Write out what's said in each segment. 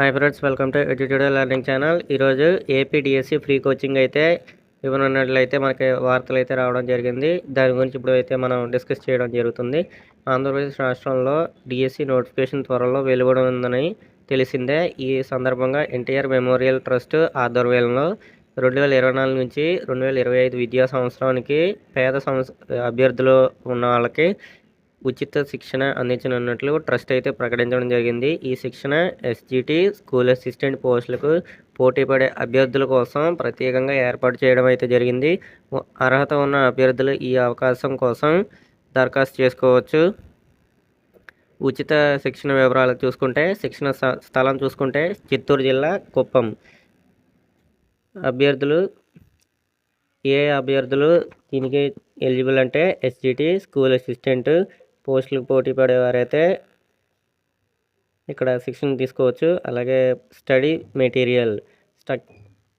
Hi friends welcome to edutorial learning channel ఈరోజు APDSC free coaching అయితే ఇవ్వనున్నట్లయితే మనకి వార్తలు అయితే రావడం జరిగింది. దాని గురించి ఇప్పుడు అయితే మనం డిస్కస్ చేయడం జరుగుతుంది. ఆంధ్రప్రదేశ్ రాష్ట్రంలో డిఎస్సి నోటిఫికేషన్ త్వరలో వెలువడుందని తెలిసిందే. ఈ సందర్భంగా ఎన్టీఆర్ మెమోరియల్ ట్రస్ట్ ఆధ్వర్యంలో రెండు వేల ఇరవై నాలుగు నుంచి రెండు వేల ఇరవై ఐదు విద్యా సంవత్సరానికి పేద సంవత్స అభ్యర్థులు ఉన్న వాళ్ళకి ఉచిత శిక్షణ అందించనున్నట్లు ట్రస్ట్ అయితే ప్రకటించడం జరిగింది. ఈ శిక్షణ ఎస్జిటి స్కూల్ అసిస్టెంట్ పోస్టులకు పోటీ పడే అభ్యర్థుల కోసం ప్రత్యేకంగా ఏర్పాటు చేయడం అయితే జరిగింది. అర్హత ఉన్న అభ్యర్థులు ఈ అవకాశం కోసం దరఖాస్తు చేసుకోవచ్చు. ఉచిత శిక్షణ వివరాలు చూసుకుంటే శిక్షణ స్థలం చూసుకుంటే చిత్తూరు జిల్లా కుప్పం. అభ్యర్థులు ఏ అభ్యర్థులు దీనికి ఎలిజిబుల్ అంటే ఎస్జిటి స్కూల్ అసిస్టెంట్ పోస్టులకు పోటీ పడేవారైతే ఇక్కడ శిక్షణ తీసుకోవచ్చు. అలాగే స్టడీ మెటీరియల్ స్ట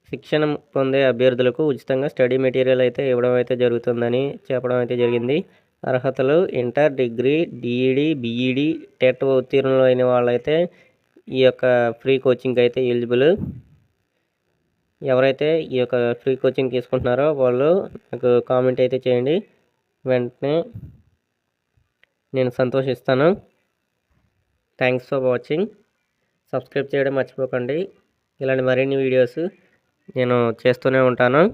శిక్షణ పొందే అభ్యర్థులకు ఉచితంగా స్టడీ మెటీరియల్ అయితే ఇవ్వడం అయితే జరుగుతుందని చెప్పడం అయితే జరిగింది. అర్హతలు inter degree DEd BEd TET ఉత్తీర్ణులు అయిన వాళ్ళైతే ఈ యొక్క ఫ్రీ కోచింగ్ అయితే ఎలిజిబుల్. ఎవరైతే ఈ యొక్క ఫ్రీ కోచింగ్ తీసుకుంటున్నారో వాళ్ళు నాకు కామెంట్ అయితే చేయండి. వెంటనే నేను సంతోషిస్తాను. థ్యాంక్స్ ఫర్ వాచింగ్ సబ్స్క్రైబ్ చేయడం మర్చిపోకండి. ఇలాంటి మరిన్ని వీడియోస్ నేను చేస్తూనే ఉంటాను.